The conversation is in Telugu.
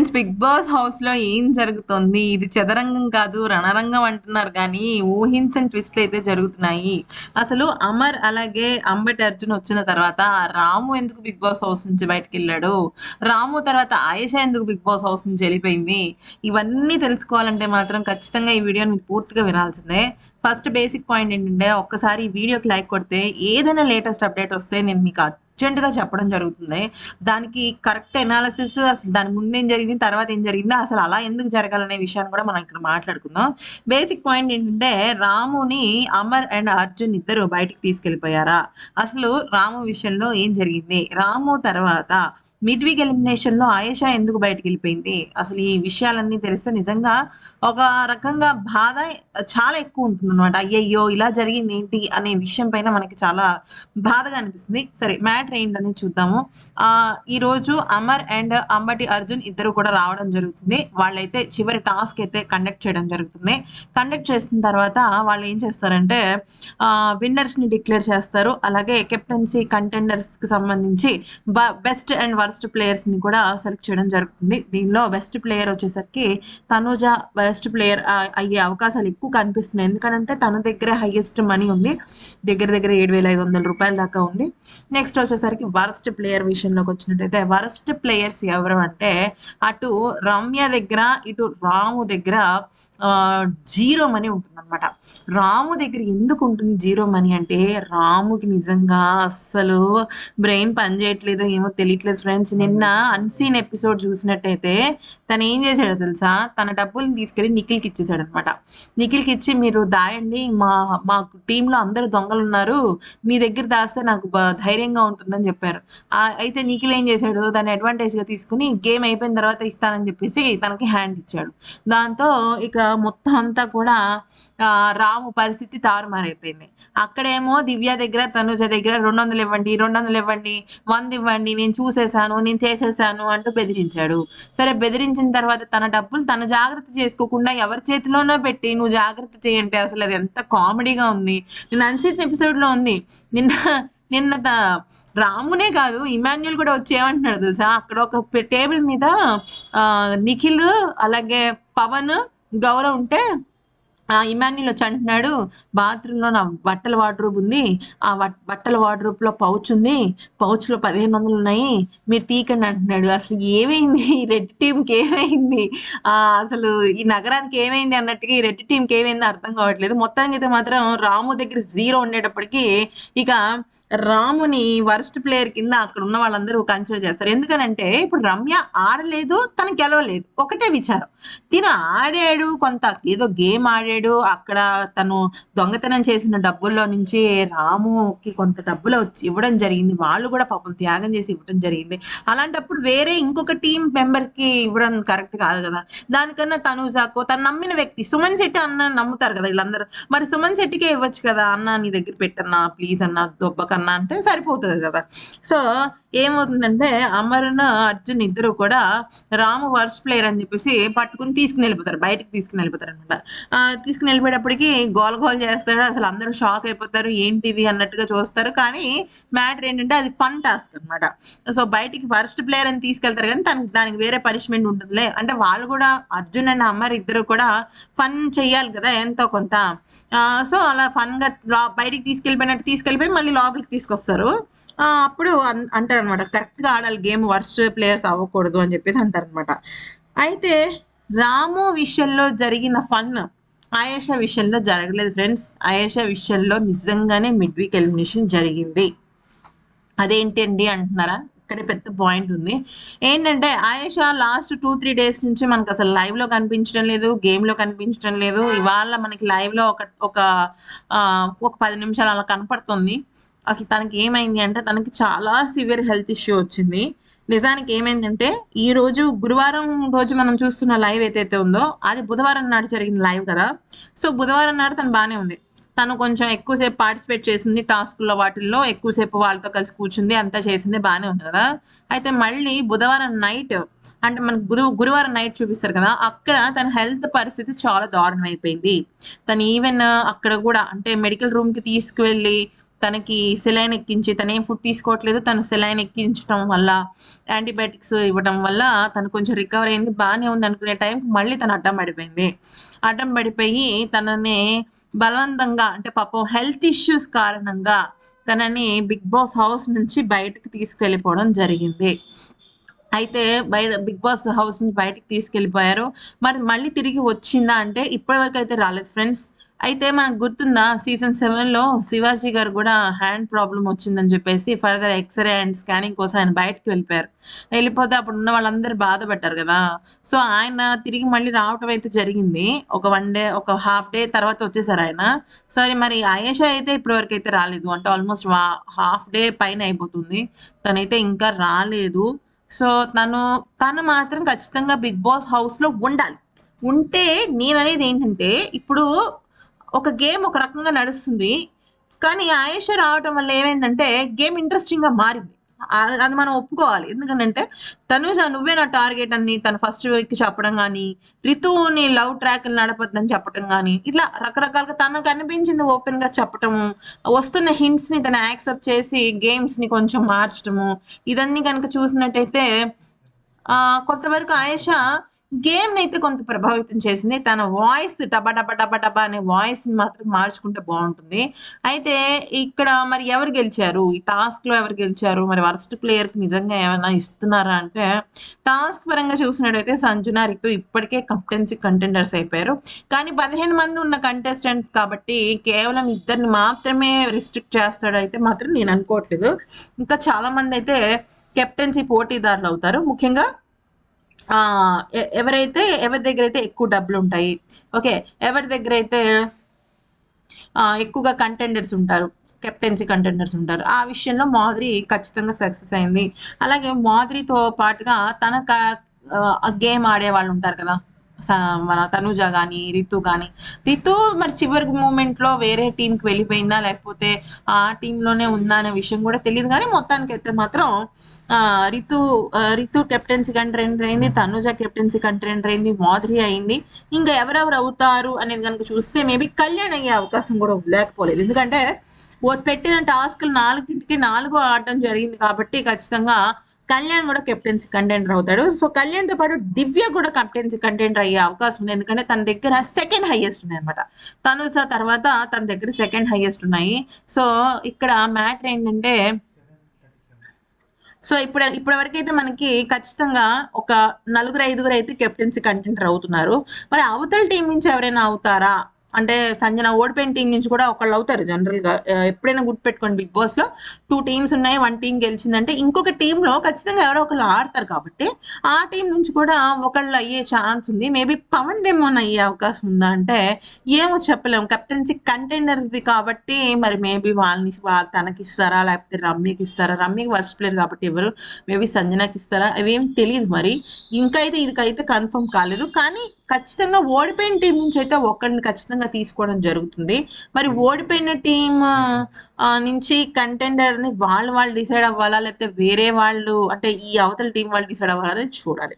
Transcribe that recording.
ఫ్రెండ్స్ బిగ్ బాస్ హౌస్లో ఏం జరుగుతుంది? ఇది చదరంగం కాదు రణరంగం అంటున్నారు కానీ ఊహించని ట్విస్ట్లు అయితే జరుగుతున్నాయి. అసలు అమర్ అలాగే అంబటి అర్జున్ వచ్చిన తర్వాత రాము ఎందుకు బిగ్ బాస్ హౌస్ నుంచి బయటకు వెళ్ళాడు? రాము తర్వాత ఆయేష ఎందుకు బిగ్ బాస్ హౌస్ నుంచి వెళ్ళిపోయింది? ఇవన్నీ తెలుసుకోవాలంటే మాత్రం ఖచ్చితంగా ఈ వీడియోని పూర్తిగా వినాల్సిందే. ఫస్ట్ బేసిక్ పాయింట్ ఏంటంటే ఒక్కసారి ఈ వీడియోకి లైక్ కొడితే ఏదైనా లేటెస్ట్ అప్డేట్ వస్తే నేను మీకు అర్జెంటుగా చెప్పడం జరుగుతుంది. దానికి కరెక్ట్ ఎనాలిసిస్ అసలు దాని ముందు ఏం జరిగింది తర్వాత ఏం జరిగింది అసలు అలా ఎందుకు జరగాలనే విషయాన్ని కూడా మనం ఇక్కడ మాట్లాడుకుందాం. బేసిక్ పాయింట్ ఏంటంటే రాముని అమర్ అండ్ అర్జున్ ఇద్దరు బయటికి తీసుకెళ్ళిపోయారా? అసలు రాము విషయంలో ఏం జరిగింది? రాము తర్వాత మిడ్ వీక్ ఎలిమినేషన్లో ఆయేషా ఎందుకు బయటకు వెళ్ళిపోయింది? అసలు ఈ విషయాలన్నీ తెలిస్తే నిజంగా ఒక రకంగా బాధ చాలా ఎక్కువ ఉంటుంది అనమాట అయ్యయ్యో ఇలా జరిగింది ఏంటి అనే విషయం పైన మనకి చాలా బాధగా అనిపిస్తుంది. సరే మ్యాటర్ ఏంటనేది చూద్దాము. ఆ ఈ రోజు అమర్ అండ్ అంబటి అర్జున్ ఇద్దరు కూడా రావడం జరుగుతుంది. వాళ్ళైతే చివరి టాస్క్ అయితే కండక్ట్ చేయడం జరుగుతుంది. కండక్ట్ చేసిన తర్వాత వాళ్ళు ఏం చేస్తారంటే విన్నర్స్ని డిక్లేర్ చేస్తారు. అలాగే కెప్టెన్సీ కంటెండర్స్కి సంబంధించి బెస్ట్ అండ్ వర్స్ట్ ప్లేయర్స్ని కూడా సెలెక్ట్ చేయడం జరుగుతుంది. దీనిలో బెస్ట్ ప్లేయర్ వచ్చేసరికి తనుజ బెస్ట్ ప్లేయర్ అయ్యే అవకాశాలు ఎక్కువ కనిపిస్తున్నాయి. ఎందుకంటే తన దగ్గర హైయెస్ట్ మనీ ఉంది. దగ్గర దగ్గర ఏడు వేల ఐదు వందల రూపాయల దాకా ఉంది. నెక్స్ట్ వచ్చేసరికి వరస్ట్ ప్లేయర్ విషయంలోకి వచ్చినట్టయితే వరస్ట్ ప్లేయర్స్ ఎవరు అంటే అటు రమ్య దగ్గర ఇటు రాము దగ్గర జీరో మనీ ఉంటుంది అనమాట రాము దగ్గర ఎందుకు ఉంటుంది జీరో మనీ అంటే రాముకి నిజంగా అస్సలు బ్రెయిన్ పనిచేయట్లేదు ఏమో తెలియట్లేదు ఫ్రెండ్స్. నిన్న అన్సీన్ ఎపిసోడ్ చూసినట్టయితే తను ఏం చేశాడో తెలుసా? తన డబ్బుల్ని తీసుకెళ్ళి నిఖిల్కి ఇచ్చేసాడు అనమాట నిఖిల్కి ఇచ్చి మీరు దాయండి మా మా టీంలో అందరూ దొంగలు ఉన్నారు. మీ దగ్గర దాస్తే నాకు ధైర్యంగా ఉంటుందని చెప్పారు. అయితే నిఖిల్ ఏం చేశాడు? దాన్ని అడ్వాంటేజ్గా తీసుకుని గేమ్ అయిపోయిన తర్వాత ఇస్తానని చెప్పేసి తనకి హ్యాండ్ ఇచ్చాడు. దాంతో ఇక మొత్తం అంతా కూడా రాము పరిస్థితి తారుమారైపోయింది. అక్కడేమో దివ్య దగ్గర తనుజ దగ్గర రెండు వందలు ఇవ్వండి రెండు వందలు ఇవ్వండి వంద ఇవ్వండి నేను చూసేసాను నేను చేసేసాను అంటూ బెదిరించాడు. సరే బెదిరించిన తర్వాత తన డబ్బులు తన జాగ్రత్త చేసుకోకుండా ఎవరి చేతిలోనో పెట్టి నువ్వు జాగ్రత్త చేయంటే అసలు అది ఎంత కామెడీగా ఉంది. నేను అన్సిట్ ఎపిసోడ్లో ఉంది. నిన్న నిన్న రామునే కాదు ఇమాన్యుల్ కూడా వచ్చి ఏమంటున్నాడు తెలుసా? అక్కడ ఒక టేబుల్ మీద నిఖిల్ అలాగే పవన్ గౌరవ్ ఉంటే ఇమాన్యుల్ వచ్చి అంటున్నాడు బాత్రూంలో నా బట్టల వార్డ్రోబ్ ఉంది ఆ బట్టల వార్డ్రోబ్లో పౌచ్ ఉంది పౌచ్లో పదిహేను వందలు ఉన్నాయి మీరు తీకండి అంటున్నాడు. అసలు ఏమైంది? ఈ రెడ్ టీంకి ఏమైంది? అసలు ఈ నగరానికి ఏమైంది అన్నట్టుగా ఈ రెడ్ టీంకి ఏమైంది అర్థం కావట్లేదు. మొత్తానికి అయితే మాత్రం రాము దగ్గర జీరో ఉండేటప్పటికీ ఇక రాముని వర్స్ట్ ప్లేయర్ కింద అక్కడ ఉన్న వాళ్ళందరూ కన్సిడర్ చేస్తారు. ఎందుకనంటే ఇప్పుడు రమ్య ఆడలేదు తను గెలవలేదు. ఒకటే విచారం. తిను ఆడాడు కొంత ఏదో గేమ్ ఆడాడు అక్కడ తను దొంగతనం చేసిన డబ్బుల్లో నుంచి రాముకి కొంత డబ్బులు ఇవ్వడం జరిగింది. వాళ్ళు కూడా పాపం త్యాగం చేసి ఇవ్వడం జరిగింది. అలాంటప్పుడు వేరే ఇంకొక టీం మెంబర్కి ఇవ్వడం కరెక్ట్ కాదు కదా. దానికన్నా తను సాకో తను నమ్మిన వ్యక్తి సుమన్ శెట్టి అన్న నమ్ముతారు కదా వీళ్ళందరూ. మరి సుమన్ శెట్టికే ఇవ్వచ్చు కదా అన్న నీ దగ్గర పెట్టన్నా ప్లీజ్ అన్న దొబ్బకన్నా. అన్నా అంటే సరిపోతుంది కదా. సో ఏమవుతుందంటే అమరున అర్జున్ ఇద్దరు కూడా రాము వర్స్ ప్లేయర్ అని చెప్పేసి పట్టుకుని తీసుకుని వెళ్ళిపోతారు. బయటకు తీసుకుని వెళ్ళిపోతారు అనమాట తీసుకుని వెళ్ళిపోయేటప్పటికి గోల్ గోల్ చేస్తాడు. అసలు అందరూ షాక్ అయిపోతారు. ఏంటిది అన్నట్టుగా చూస్తారు. కానీ మ్యాటర్ ఏంటంటే అది ఫన్ టాస్క్ అనమాట సో బయటికి వర్స్ట్ ప్లేయర్ అని తీసుకెళ్తారు కానీ తనకి దానికి వేరే పనిష్మెంట్ ఉంటుందిలే. అంటే వాళ్ళు కూడా అర్జున్ అండ్ అమర్ ఇద్దరు కూడా ఫన్ చేయాలి కదా ఎంతో కొంత. సో అలా ఫన్గా బయటికి తీసుకెళ్ళిపోయినట్టు తీసుకెళ్ళిపోయి మళ్ళీ లోపలికి తీసుకొస్తారు. అప్పుడు అంటారు అనమాట కరెక్ట్గా ఆడాలి గేమ్ వర్స్ట్ ప్లేయర్స్ అవ్వకూడదు అని చెప్పేసి అంటారు అనమాట అయితే రాము విషయంలో జరిగిన ఫన్ ఆయేషా విషయంలో జరగలేదు ఫ్రెండ్స్. ఆయేషా విషయంలో నిజంగానే మిడ్ వీక్ ఎలిమినేషన్ జరిగింది. అదేంటండి అంటున్నారా? ఇక్కడే పెద్ద పాయింట్ ఉంది. ఏంటంటే Ayesha last two three days నుంచి మనకు అసలు లైవ్లో కనిపించడం లేదు గేమ్లో కనిపించడం లేదు. ఇవాళ మనకి లైవ్లో ఒక ఒక ఒక పది నిమిషాలు అలా కనపడుతుంది. అసలు తనకి ఏమైంది అంటే తనకి చాలా సివియర్ హెల్త్ ఇష్యూ వచ్చింది. నిజానికి ఏమైందంటే ఈ రోజు గురువారం రోజు మనం చూస్తున్న లైవ్ ఏదైతే ఉందో అది బుధవారం నాడు జరిగిన లైవ్ కదా. సో బుధవారం నాడు తను బాగానే ఉంది. తను కొంచెం ఎక్కువసేపు పార్టిసిపేట్ చేసింది టాస్క్లో వాటిల్లో ఎక్కువసేపు వాళ్ళతో కలిసి కూర్చుంది అంతా చేసింది బాగానే ఉంది కదా. అయితే మళ్ళీ బుధవారం నైట్ అంటే మనకు గురు గురువారం నైట్ చూపిస్తారు కదా అక్కడ తన హెల్త్ పరిస్థితి చాలా దారుణం అయిపోయింది తను ఈవెన్ అక్కడ కూడా అంటే మెడికల్ రూమ్కి తీసుకువెళ్ళి తనకి సెలైన్ ఎక్కించి తను ఏం ఫుడ్ తీసుకోవట్లేదు తను సెలైన్ ఎక్కించడం వల్ల యాంటీబయాటిక్స్ ఇవ్వడం వల్ల తను కొంచెం రికవర్ అయింది బాగానే ఉంది అనుకునే టైంకి మళ్ళీ తను అడ్డం పడిపోయింది. అడ్డం పడిపోయి తనని బలవంతంగా అంటే పాపం హెల్త్ ఇష్యూస్ కారణంగా తనని బిగ్ బాస్ హౌస్ నుంచి బయటకు తీసుకెళ్ళిపోవడం జరిగింది. అయితే బయట బిగ్ బాస్ హౌస్ నుంచి బయటకు తీసుకెళ్ళిపోయారు. మరి మళ్ళీ తిరిగి వచ్చిందా అంటే ఇప్పటివరకు అయితే రాలేదు. ఫ్రెండ్స్ అయితే మనకు గుర్తుందా? సీజన్ సెవెన్లో శివాజీ గారు కూడా హ్యాండ్ ప్రాబ్లం వచ్చిందని చెప్పేసి ఫర్దర్ ఎక్స్రే అండ్ స్కానింగ్ కోసం ఆయన బయటకు వెళ్ళిపోయారు. వెళ్ళిపోతే అప్పుడు ఉన్న వాళ్ళందరూ బాధపడ్డారు కదా? సో ఆయన తిరిగి మళ్ళీ రావటం అయితే జరిగింది. ఒక వన్ డే ఒక హాఫ్ డే తర్వాత వచ్చేసారు ఆయన. సరే మరి ఆయేషా అయితే ఇప్పటి వరకు అయితే రాలేదు. అంటే ఆల్మోస్ట్ హాఫ్ డే పైన అయిపోతుంది. తనైతే ఇంకా రాలేదు. సో తను తను మాత్రం ఖచ్చితంగా బిగ్ బాస్ హౌస్లో ఉండాలి. ఉంటే నేను అనేది ఏంటంటే ఇప్పుడు ఒక గేమ్ ఒక రకంగా నడుస్తుంది. కానీ ఆయేష రావటం వల్ల ఏమైందంటే గేమ్ ఇంట్రెస్టింగ్గా మారింది. అది మనం ఒప్పుకోవాలి. ఎందుకంటే తనుజ నువ్వే నా టార్గెట్ అని తను ఫస్ట్ వీక్ చెప్పడం కానీ రితువుని లవ్ ట్రాక్ నడపద్దని చెప్పడం కానీ ఇట్లా రకరకాలుగా తనకు అనిపించింది ఓపెన్గా చెప్పటము వస్తున్న హింట్స్ని తను యాక్సెప్ట్ చేసి గేమ్స్ని కొంచెం మార్చడము ఇదన్నీ కనుక చూసినట్టయితే ఆ కొంతవరకు ఆయేష గేమ్ అయితే కొంత ప్రభావితం చేసింది. తన వాయిస్ టబా టబా టబా టబా అనే వాయిస్ని మాత్రం మార్చుకుంటే బాగుంటుంది. అయితే ఇక్కడ మరి ఎవరు గెలిచారు? ఈ టాస్క్లో ఎవరు గెలిచారు? మరి వర్స్ట్ ప్లేయర్కి నిజంగా ఏమైనా ఇస్తున్నారా అంటే టాస్క్ పరంగా చూసినట్టయితే సంజున రితు ఇప్పటికే కెప్టెన్సీ కంటెండర్స్ అయిపోయారు. కానీ పదిహేను మంది ఉన్న కంటెస్టెంట్ కాబట్టి కేవలం ఇద్దరిని మాత్రమే రిస్ట్రిక్ట్ చేస్తాడైతే మాత్రం నేను అనుకోవట్లేదు. ఇంకా చాలా మంది అయితే కెప్టెన్సీ పోటీదారులు అవుతారు. ముఖ్యంగా ఎవరైతే ఎవరి దగ్గర అయితే ఎక్కువ డబ్బులు ఉంటాయి ఓకే ఎవరి దగ్గర అయితే ఎక్కువగా కంటెండర్స్ ఉంటారు కెప్టెన్సీ కంటెండర్స్ ఉంటారు ఆ విషయంలో మాధురి ఖచ్చితంగా సక్సెస్ అయింది. అలాగే మాధురితో పాటుగా తన గేమ్ ఆడే వాళ్ళు ఉంటారు కదా. మన తనుజ కానీ రితు కానీ రితు మరి చివరి మూమెంట్లో వేరే టీంకి వెళ్ళిపోయిందా? లేకపోతే ఆ టీంలోనే ఉందా అనే విషయం కూడా తెలియదు కానీ మొత్తానికి అయితే మాత్రం ఆ, రితు రితు కెప్టెన్సీ కంటెండర్ అయింది తనుజ కెప్టెన్సీ కంటెండర్ అయింది మాధురి అయింది. ఇంకా ఎవరెవరు అవుతారు అనేది కనుక చూస్తే మేబీ కళ్యాణ్ అయ్యే అవకాశం కూడా లేకపోలేదు. ఎందుకంటే ఓ పెట్టిన టాస్క్లు నాలుగింటికి నాలుగు ఆడటం జరిగింది కాబట్టి ఖచ్చితంగా కళ్యాణ్ కూడా కెప్టెన్సీ కంటెండర్ అవుతాడు. సో కళ్యాణ్తో పాటు దివ్య కూడా కెప్టెన్సీ కంటెండర్ అయ్యే అవకాశం ఉంది. ఎందుకంటే తన దగ్గర సెకండ్ హైయెస్ట్ ఉన్నాయి అనమాట తనుజ తర్వాత తన దగ్గర సెకండ్ హైయెస్ట్ ఉన్నాయి. సో ఇక్కడ మ్యాటర్ ఏంటంటే సో ఇప్పుడు ఇప్పటి వరకు అయితే మనకి ఖచ్చితంగా ఒక నలుగురు ఐదుగురు అయితే కెప్టెన్సీ కంటెంటర్ అవుతున్నారు. మరి అవతల టీం నుంచి ఎవరైనా అవుతారా? అంటే సంజన ఓడిపోయిన టీం నుంచి కూడా ఒకళ్ళు అవుతారు జనరల్గా. ఎప్పుడైనా గుర్తుపెట్టుకోండి బిగ్ బాస్లో. టూ టీమ్స్ ఉన్నాయి వన్ టీం గెలిచిందంటే ఇంకొక టీమ్లో ఖచ్చితంగా ఎవరో ఒకళ్ళు ఆడతారు కాబట్టి ఆ టీం నుంచి కూడా ఒకళ్ళు అయ్యే ఛాన్స్ ఉంది. మేబీ పవన్ డెమోన్ అయ్యే అవకాశం ఉందా అంటే ఏమో చెప్పలేము కెప్టెన్సీ కంటెండర్ది కాబట్టి మరి మేబీ వాళ్ళని వాళ్ళు తనకి ఇస్తారా లేకపోతే రమ్యకి ఇస్తారా రమ్యకి వర్స్ట్ ప్లేయర్ కాబట్టి ఎవరు? మేబీ సంజనాకి ఇస్తారా అవేం తెలియదు మరి. ఇంకా అయితే ఇదికైతే కన్ఫర్మ్ కాలేదు. కానీ ఖచ్చితంగా ఓడిపోయిన టీం నుంచి అయితే ఒక్కడిని ఖచ్చితంగా తీసుకోవడం జరుగుతుంది. మరి ఓడిపోయిన టీం నుంచి కంటెండర్ని వాళ్ళు వాళ్ళు డిసైడ్ అవ్వాలా? లేకపోతే వేరే వాళ్ళు అంటే ఈ అవతల టీం వాళ్ళు డిసైడ్ అవ్వాలా అనేది చూడాలి.